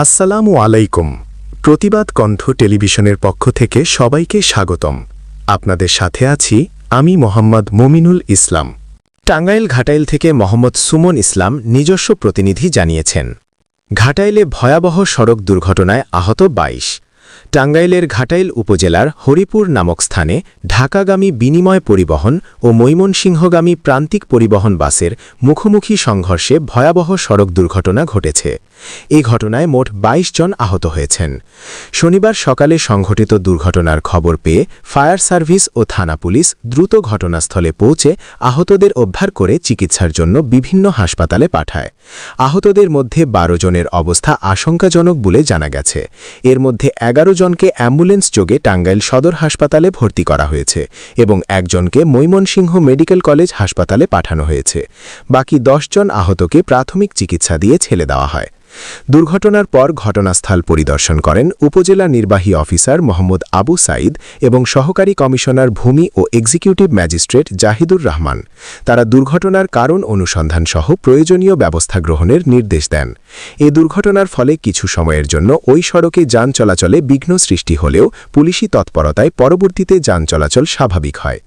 আসসালামু আলাইকুম। প্রতিবাদ কণ্ঠ টেলিভিশনের পক্ষ থেকে সবাইকে স্বাগতম। আপনাদের সাথে আছি আমি মোহাম্মদ মমিনুল ইসলাম। টাঙ্গাইল ঘাটাইল থেকে মোহাম্মদ সুমন ইসলাম নিজস্ব প্রতিনিধি জানিয়েছেন। ঘাটাইলে ভয়াবহ সড়ক দুর্ঘটনায় আহত ২২ টাঙ্গাইলের ঘাটাইল উপজেলার হরিপুর নামক স্থানে ঢাকাগামী বিনিময় পরিবহন ও মৈমনসিংহগামী প্রান্তিক পরিবহন বাসের মুখোমুখি সংঘর্ষে ভয়াবহ সড়ক দুর্ঘটনা ঘটেছে। এই ঘটনায় মোট ২২ জন আহত হয়েছেন। শনিবার সকালে সংঘটিত দুর্ঘটনার খবর পেয়ে ফায়ার সার্ভিস ও থানা পুলিশ দ্রুত ঘটনাস্থলে পৌঁছে আহতদের উদ্ধার করে চিকিৎসার জন্য বিভিন্ন হাসপাতালে পাঠায়। আহতদের মধ্যে বারো জনের অবস্থা আশঙ্কাজনক বলে জানা গেছে। এর মধ্যে এগারো জনকে অ্যাম্বুলেন্স যোগে টাঙ্গাইল সদর হাসপাতালে ভর্তি করা হয়েছে এবং একজনকে মৈমনসিংহ মেডিকেল কলেজ হাসপাতালে পাঠানো হয়েছে। বাকি জন আহতকে প্রাথমিক চিকিৎসা দিয়ে ছেলে দেওয়া হয়। দুর্ঘটনার পর ঘটনাস্থল পরিদর্শন করেন উপজেলা নির্বাহী অফিসার মোহাম্মদ আবু সাইদ এবং সহকারী কমিশনার ভূমি ও এক্সিকিউটিভ ম্যাজিস্ট্রেট জাহিদুর রহমান। তারা দুর্ঘটনার কারণ অনুসন্ধান সহ প্রয়োজনীয় ব্যবস্থা গ্রহণের নির্দেশ দেন। এ দুর্ঘটনার ফলে কিছু সময়ের জন্য ওই সড়কে যান চলাচলে বিঘ্ন সৃষ্টি হলেও পুলিশি তৎপরতায় পরবর্তীতে যান চলাচল স্বাভাবিক হয়।